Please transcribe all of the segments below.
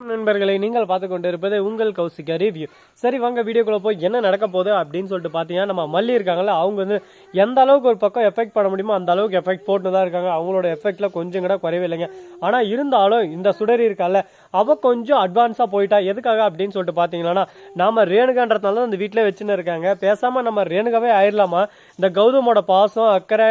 நண்பர்களை நீங்கள் பார்த்து கொண்டு இருப்பது உங்கள் கௌசிக்க ரிவ்யூ சரி வாங்க வீடியோக்குள்ளே போய் என்ன நடக்க போகுது அப்படின்னு சொல்லிட்டு பார்த்தீங்கன்னா நம்ம மல்லி இருக்காங்களா அவங்க வந்து எந்த அளவுக்கு ஒரு பக்கம் எஃபெக்ட் பண்ண முடியுமோ அந்த அளவுக்கு எஃபெக்ட் போட்டு தான் இருக்காங்க. அவங்களோட எஃபெக்ட்டில் கொஞ்சம் கூட குறைவே இல்லைங்க. ஆனால் இருந்தாலும் இந்த சுடரி இருக்கால அவ கொஞ்சம் அட்வான்ஸாக போயிட்டா எதுக்காக அப்படின்னு சொல்லிட்டு பார்த்தீங்கன்னா நாம் ரேணுகான்றதுனால தான் அந்த வீட்டிலே வச்சுன்னு இருக்காங்க. பேசாமல் நம்ம ரேணுகாவே ஆயிடலாமா இந்த கௌதமோட பாசம் அக்கறை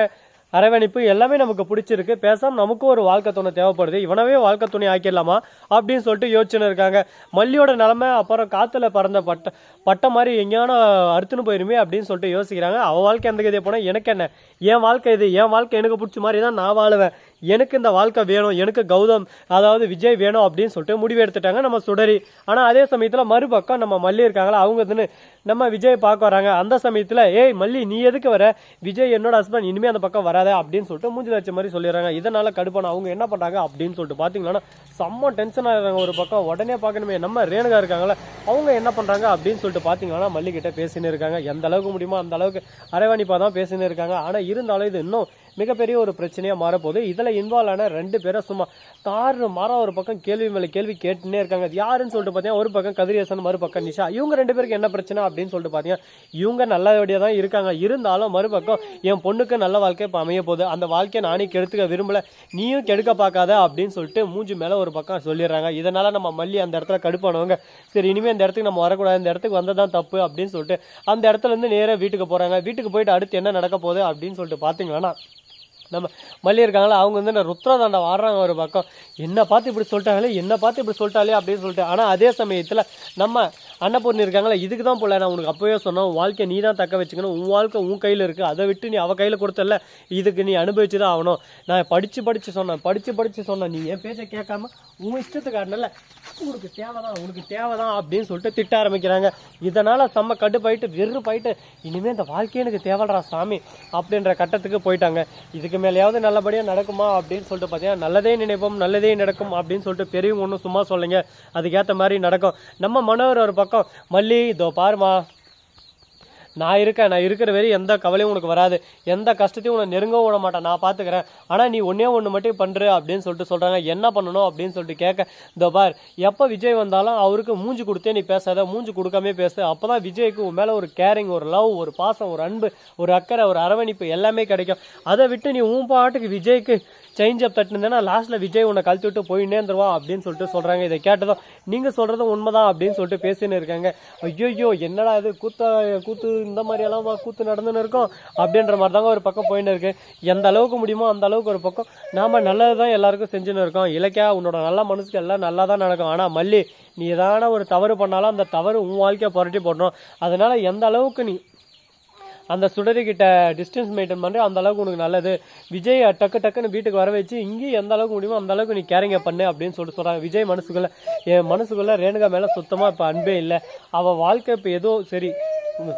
அரவணைப்பு எல்லாமே நமக்கு பிடிச்சிருக்கு. பேசாம நமக்கும் ஒரு வாழ்க்கை துணை தேவைப்படுது. இவனவே வாழ்க்கை துணை ஆக்கிடலாமா அப்படின்னு சொல்லிட்டு யோசிச்சுன்னு இருக்காங்க. மல்லியோட நிலமை அப்புறம் காத்துல பறந்த பட்ட பட்ட மாதிரி எங்கேயான அறுத்துன்னு போயிருமே அப்படின்னு சொல்லிட்டு யோசிக்கிறாங்க. அவள் வாழ்க்கை எந்த கதையை போனால் எனக்கு என்ன? என் வாழ்க்கை இது என் வாழ்க்கை எனக்கு பிடிச்ச மாதிரி தான் நான் வாழுவேன். எனக்கு இந்த வாழ்க்கை வேணும் எனக்கு கௌதம் அதாவது விஜய் வேணும் அப்படின்னு சொல்லிட்டு முடிவு எடுத்துட்டாங்க நம்ம சுடரி. ஆனால் அதே சமயத்தில் மறுபக்கம் நம்ம மல்லி இருக்காங்களா அவங்க இதுன்னு நம்ம விஜய் பார்க்க வராங்க. அந்த சமயத்தில் ஏய் மல்லி நீ எதுக்கு வர? விஜய் என்னோட ஹஸ்பண்ட் இனிமேல் அந்த பக்கம் வராத அப்படின்னு சொல்லிட்டு மூஞ்சி வச்ச மாதிரி சொல்லிடுறாங்க. இதனால் கடுப்பான அவங்க என்ன பண்ணுறாங்க அப்படின்னு சொல்லிட்டு பார்த்தீங்கன்னா செம்ம டென்ஷன் ஆகிறாங்க ஒரு பக்கம். உடனே பார்க்கணுமே நம்ம ரேணுகா இருக்காங்களே அவங்க என்ன பண்ணுறாங்க அப்படின்னு சொல்லிட்டு பார்த்தீங்கன்னா மல்லி பேசினே பேசின்னு இருக்காங்க. எந்த அளவுக்கு முடியுமோ அந்த அளவுக்கு அரவணைப்பாக தான் பேசின்னு இருக்காங்க. ஆனால் இருந்தாலும் இது இன்னும் மிகப்பெரிய ஒரு பிரச்சனையாக மாறப்போகுது. இதில் இன்வால்வ் ஆன ரெண்டு பேரும் சும்மா தாறு மாறா ஒரு பக்கம் கேள்வி மேலே கேள்வி கேட்டுனே இருக்காங்க. அது யாருன்னு சொல்லிட்டு பார்த்தீங்கன்னா ஒரு பக்கம் கதிரியசன் மறுபக்கம் நிஷா. இவங்க ரெண்டு பேருக்கு என்ன பிரச்சனை அப்படின்னு சொல்லிட்டு பார்த்தீங்கன்னா இவங்க நல்லபடியாக தான் இருக்காங்க. இருந்தாலும் மறுபக்கம் என் பொண்ணுக்கு நல்ல வாழ்க்கை இப்போ அமைய போகுது. அந்த வாழ்க்கையை நானே கெடுத்துக்க விரும்பல. நீயும் கெடுக்க பார்க்காத அப்படின்னு சொல்லிட்டு மூஞ்சி மேலே ஒரு பக்கம் சொல்லிடுறாங்க. இதனால் நம்ம மல்லி அந்த இடத்துல கடுப்பானவங்க. சரி இனிமேல் இந்த இடத்துக்கு நம்ம வரக்கூடாது இந்த இடத்துக்கு வந்ததான் தப்பு அப்படின்னு சொல்லிட்டு அந்த இடத்துல இருந்து நேராக வீட்டுக்கு போகிறாங்க வீட்டுக்கு போயிட்டு அடுத்து என்ன நடக்க போகுது அப்படின்னு சொல்லிட்டு பார்த்தீங்கன்னா நம்ம மல்லி இருக்காங்களா? அவங்க வந்து நான் ருத்ரதாண்டா வாடுறாங்க ஒரு பக்கம். என்னை பார்த்து இப்படி சொல்லிட்டாங்களே என்னை பார்த்து இப்படி சொல்லிட்டாலே அப்படின்னு சொல்லிட்டு. ஆனால் அதே சமயத்தில் நம்ம அன்னபூர்ணி இருக்காங்களே? இதுக்கு தான் போல. நான் உனக்கு அப்போவே சொன்னோம் உன் வாழ்க்கையை நீ தான் தக்க வச்சுக்கணும். உன் வாழ்க்கை உன் கையில் இருக்குது அதை விட்டு நீ அவள் கையில் கொடுத்தல இதுக்கு நீ அனுபவிச்சு தான் ஆகணும். நான் படித்து படித்து சொன்னேன் படித்து படித்து சொன்னேன். நீ என் பேச்சை கேட்காம உன் இஷ்டத்துக்கு ஆடல உனக்கு தேவைதான் உனக்கு தேவை தான் அப்படின்னு சொல்லிட்டு திட்ட ஆரம்பிக்கிறாங்க. இதனால் செம்ம கடுப்பாயிட்டு வெறுப்பாயிட்டு இனிமேல் இந்த வாழ்க்கையே எனக்கு தேவைடா சாமி அப்படின்ற கட்டத்துக்கு போயிட்டாங்க. இதுக்கு மேலேயாவது நல்லபடியாக நடக்குமா அப்படின்னு சொல்லிட்டு பார்த்தீங்கன்னா நல்லதே நினைப்போம் நல்லதே நடக்கும் அப்படின்னு சொல்லிட்டு பெரியவங்க ஒன்றும் சும்மா சொல்லுங்க அதுக்கேற்ற மாதிரி நடக்கும். நம்ம மனோர் ஒரு பக்கம் மல்லி இதோ பாருமா நான் இருக்கேன் நான் இருக்கிற வரை எந்த கவலையும் உனக்கு வராது. எந்த கஷ்டத்தையும் உன்னை நெருங்கவும் விட மாட்டேன். நான் பார்த்துக்கிறேன் ஆனால் நீ ஒன்றே ஒன்று மட்டும் பண்ணுற அப்படின்னு சொல்லிட்டு சொல்கிறாங்க என்ன பண்ணணும் அப்படின்னு சொல்லிட்டு கேட்க இந்த பார் எப்போ விஜய் வந்தாலும் அவருக்கு மூஞ்சி கொடுத்தே நீ பேசாத மூஞ்சி கொடுக்காமே பேசு. அப்போ தான் விஜய்க்கு உன் மேலே ஒரு கேரிங் ஒரு லவ் ஒரு பாசம் ஒரு அன்பு ஒரு அக்கறை ஒரு அரவணைப்பு எல்லாமே கிடைக்கும். அதை விட்டு நீ உன் பாட்டுக்கு விஜய்க்கு சேஞ்ச் அப் தட்டுனதுன்னா லாஸ்ட்டில் விஜய் உன்னை கழுத்து விட்டு போயின்னே இருந்துருவா அப்படின்னு சொல்லிட்டு சொல்கிறாங்க இதை கேட்டதும் நீங்கள் சொல்கிறது உண்மைதான் அப்படின்னு சொல்லிட்டு பேசின்னு இருக்காங்க. ஐயோ என்னடா இது? கூத்த கூத்து இந்த மாதிரியெல்லாம் கூத்து நடந்துன்னு இருக்கும் அப்படின்ற மாதிரி தாங்க ஒரு பக்கம் போயின்னு இருக்கு. எந்த அளவுக்கு முடியுமோ அந்த அளவுக்கு ஒரு பக்கம். நாம் நல்லது தான் எல்லாருக்கும் செஞ்சுன்னு இருக்கோம். இலக்கியா உன்னோட நல்ல மனசுக்கு எல்லாம் நல்லா தான் நடக்கும். ஆனால் மல்லி நீ ஏதான ஒரு தவறு பண்ணாலும் அந்த தவறு உன் வாழ்க்கையை புரட்டி போடணும் அதனால் எந்த அளவுக்கு நீ அந்த சுடரி கிட்ட டிஸ்டன்ஸ் மெயின்டைன் பண்ணுற அந்த அளவுக்கு உனக்கு நல்லது. விஜய் டக்கு டக்குன்னு வீட்டுக்கு வர வச்சு இங்கேயும் எந்த அளவுக்கு முடியுமோ அந்த அளவுக்கு நீ கேரிங்க பண்ணு அப்படின்னு சொல்லிட்டு சொல்கிறாங்க விஜய் மனசுக்குள்ள என் மனசுக்குள்ள ரேணுகா மேலே சுத்தமாக இப்போ அன்பே இல்லை. அவள் வாழ்க்கை இப்போ ஏதோ சரி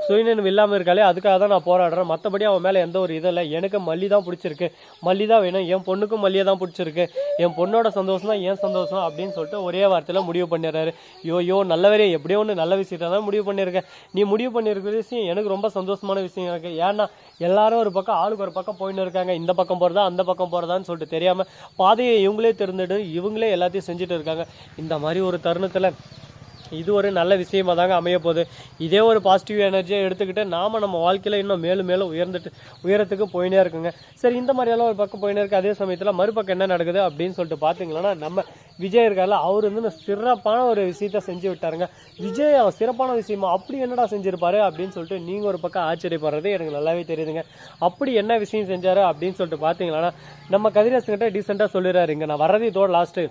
சுயநினைவு இல்லாமல் இருக்காளே அதுக்காக தான் நான் போராடுறேன். மற்றபடி அவன் மேலே எந்த ஒரு இதுவும் இல்லை. எனக்கு மல்லி தான் பிடிச்சிருக்கு. மல்லி தான் வேணும். என் பொண்ணுக்கும் மல்லியை தான் பிடிச்சிருக்கு. என் பொண்ணோட சந்தோஷம் தான் என் சந்தோஷம் அப்படின்னு சொல்லிட்டு ஒரே வார்த்தையில் முடிவு பண்ணிடுறாரு. யோ யோ நல்லவரே எப்படியோ ஒன்று நல்ல விஷயத்தை தான் முடிவு பண்ணியிருக்கேன். நீ முடிவு பண்ணியிருக்கிற விஷயம் எனக்கு ரொம்ப சந்தோஷமான விஷயம் இருக்குது ஏன்னா எல்லாரும் ஒரு பக்கம் ஆளுக்கு ஒரு பக்கம் போயின்னு இருக்காங்க. இந்த பக்கம் போகிறதா அந்த பக்கம் போகிறதான்னு சொல்லிட்டு தெரியாமல் பாதையை இவங்களே திறந்துட்டு இவங்களே எல்லாத்தையும் செஞ்சுட்டு இருக்காங்க. இந்த மாதிரி ஒரு தருணத்தில் இது ஒரு நல்ல விஷயமா தாங்க அமைய போகுது. இதே ஒரு பாசிட்டிவ் எனர்ஜியை எடுத்துக்கிட்டு நாம நம்ம வாழ்க்கையில் இன்னும் மேலும் மேலும் உயர்ந்துட்டு உயரத்துக்கு போயினே இருக்குங்க. சரி இந்த மாதிரியெல்லாம் ஒரு பக்கம் போயினே இருக்கு. அதே சமயத்தில் மறுபக்கம் என்ன நடக்குது அப்படின்னு சொல்லிட்டு பார்த்தீங்கன்னா நம்ம விஜய் இருக்கார்ல அவர் வந்து சிறப்பான ஒரு விஷயத்த செஞ்சு விட்டாருங்க. விஜய் அவர் சிறப்பான விஷயமா அப்படி என்னடா செஞ்சிருப்பாரு அப்படின்னு சொல்லிட்டு நீங்கள் ஒரு பக்கம் ஆச்சரியப்படுறது எனக்கு நல்லாவே தெரியுதுங்க. அப்படி என்ன விஷயம் செஞ்சாரு அப்படின்னு சொல்லிட்டு பார்த்தீங்கன்னா நம்ம கதிரேசன்கிட்ட டீசெண்டாக சொல்லிடுறாரு. இங்கே நான் வர்றது இதோட லாஸ்ட்டு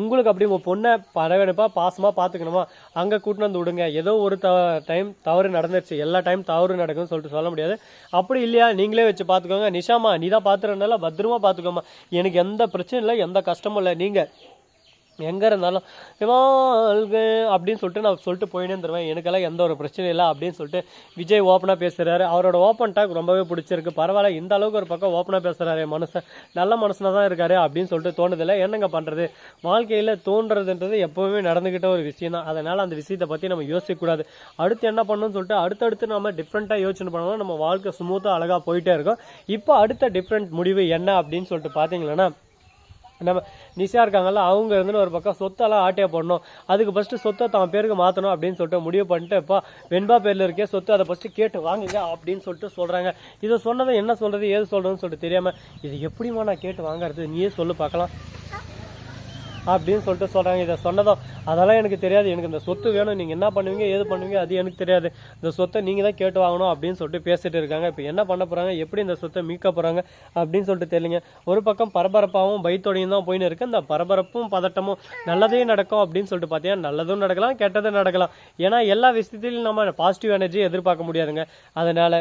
உங்களுக்கு அப்படி உங்கள் பொண்ணை பரவணைப்பாக பாசமாக பார்த்துக்கணுமா அங்கே கூட்டின்னு வந்து விடுங்க. ஏதோ ஒரு த டைம் தவறு நடந்துருச்சு. எல்லா டைம் தவறு நடக்கும்னு சொல்லிட்டு சொல்ல முடியாது. அப்படி இல்லையா? நீங்களே வச்சு பார்த்துக்கோங்க நிஷாமா நீ தான் பார்த்துறதுனால பத்திரமா பார்த்துக்கோமா எனக்கு எந்த பிரச்சனையும் இல்லை எந்த கஷ்டமும் இல்லை. நீங்கள் எங்கே இருந்தாலும் வாழ்க அப்படின்னு சொல்லிட்டு நான் சொல்லிட்டு போயினே தருவேன் எனக்கெல்லாம் எந்த ஒரு பிரச்சனையும் இல்லை அப்படின்னு சொல்லிட்டு விஜய் ஓப்பனாக பேசுகிறாரு அவரோட ஓப்பன் டாக் ரொம்பவே பிடிச்சிருக்கு. பரவாயில்ல இந்த அளவுக்கு ஒரு பக்கம் ஓப்பனாக பேசுகிறாரு மனுஷன் நல்ல மனுஷனாக தான் இருக்காரு அப்படின்னு சொல்லிட்டு தோணுதில்லை. என்னங்க பண்ணுறது வாழ்க்கையில் தோன்றதுன்றது எப்போவுமே நடந்துக்கிட்ட ஒரு விஷயம் தான். அதனால் அந்த விஷயத்தை பற்றி நம்ம யோசிக்கக்கூடாது அடுத்து என்ன பண்ணணும்னு சொல்லிட்டு அடுத்தடுத்து நம்ம டிஃப்ரெண்ட்டாக யோசனை பண்ணோம்னா நம்ம வாழ்க்கை ஸ்மூத்தாக அழகாக போயிட்டே இருக்கும். இப்போ அடுத்த டிஃப்ரெண்ட் முடிவு என்ன அப்படின்னு சொல்லிட்டு பார்த்தீங்கன்னா நம்ம நிஷா இருக்காங்கல்ல அவங்க இருந்து ஒரு பக்கம் சொத்தெல்லாம் ஆட்டே போடணும். அதுக்கு ஃபஸ்ட்டு சொத்தை தான் பேருக்கு மாற்றணும் அப்படின்னு சொல்லிட்டு முடிவு பண்ணிட்டு இப்போ வெண்பா பேரில் இருக்கே சொத்து அதை ஃபஸ்ட்டு கேட்டு வாங்குங்க அப்படின்னு சொல்லிட்டு சொல்கிறாங்க இதை சொன்னதை என்ன சொல்கிறது ஏது சொல்கிறதுன்னு சொல்லிட்டு தெரியாமல் இது எப்படிம்மா நான் கேட்டு வாங்குறது? நீயே சொல்லு பார்க்கலாம். அப்படின்னு சொல்லிட்டு சொல்கிறாங்க இதை சொன்னதும் அதெல்லாம் எனக்கு தெரியாது. எனக்கு இந்த சொத்து வேணும். நீங்கள் என்ன பண்ணுவீங்க? ஏது பண்ணுவீங்க? அது எனக்கு தெரியாது. இந்த சொத்தை நீங்கள் தான் கேட்டு வாங்கணும் அப்படின்னு சொல்லிட்டு பேசிட்டு இருக்காங்க. இப்போ என்ன பண்ண போகிறாங்க எப்படி இந்த சொத்தை மீட்க போகிறாங்க அப்படின்னு சொல்லிட்டு தெரியலங்க. ஒரு பக்கம் பரபரப்பாகவும் பைத்தோடையும் தான் போயின்னு இருக்குது இந்த பரபரப்பும் பதட்டமும் நல்லதே நடக்கும் அப்படின்னு சொல்லிட்டு பார்த்தீங்கன்னா நல்லதும் நடக்கலாம் கெட்டதும் நடக்கலாம். ஏன்னா எல்லா விஷயத்திலையும் நம்ம பாசிட்டிவ் எனர்ஜி எதிர்பார்க்க முடியாதுங்க. அதனால்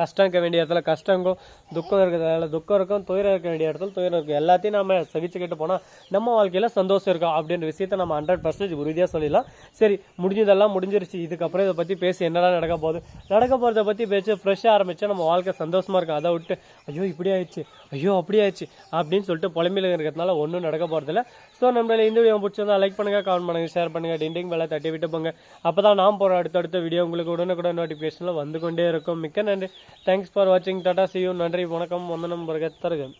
கஷ்டம் இருக்க வேண்டிய இடத்துல கஷ்டங்கும் துக்கம் இருக்கிறதால துக்கம் இருக்கும் துயரம் இருக்க வேண்டிய இடத்துல துயரம் இருக்கும். எல்லாத்தையும் நம்ம சகிச்சுக்கிட்டு போனால் நம்ம வாழ்க்கையில் சந்தோஷம் இருக்கும் அப்படின்ற விஷயத்த நம்ம ஹண்ட்ரட் பர்சன்டேஜ் உறுதியாக சொல்லிடலாம். சரி முடிஞ்சதெல்லாம் முடிஞ்சிருச்சு. இதுக்கப்புறம் இதை பற்றி பேசி என்னெல்லாம் நடக்க போகுது? நடக்க போகிறத பற்றி பேசி ஃப்ரெஷ்ஷாக ஆரம்பித்தா நம்ம வாழ்க்கை சந்தோஷமாக இருக்கும். அதை விட்டு ஐயோ இப்படி ஆயிடுச்சு. ஐயோ அப்படி ஆயிடுச்சு. அப்படின்னு சொல்லிட்டு புலமையில இருக்கிறதுனால ஒன்றும் நடக்க போகிறதில்ல ஸோ நம்மளால இந்த வீடியோ பிடிச்சிருந்தா லைக் பண்ணுங்கள் கமெண்ட் பண்ணுங்கள் ஷேர் பண்ணுங்கள் டிண்டிங் வேலை தட்டி விட்டு போங்க. அப்போ தான் நான் போகிற அடுத்தடுத்த வீடியோ உங்களுக்கு உடனுக்குடன் நோட்டிஃபிகேஷனில் வந்து கொண்டே இருக்கும். மிக்க நன்றி. தேங்க்ஸ் ஃபார் வாட்சிங் டாடா சியூ நன்றி. வணக்கம். வந்தனம் வருக தருக.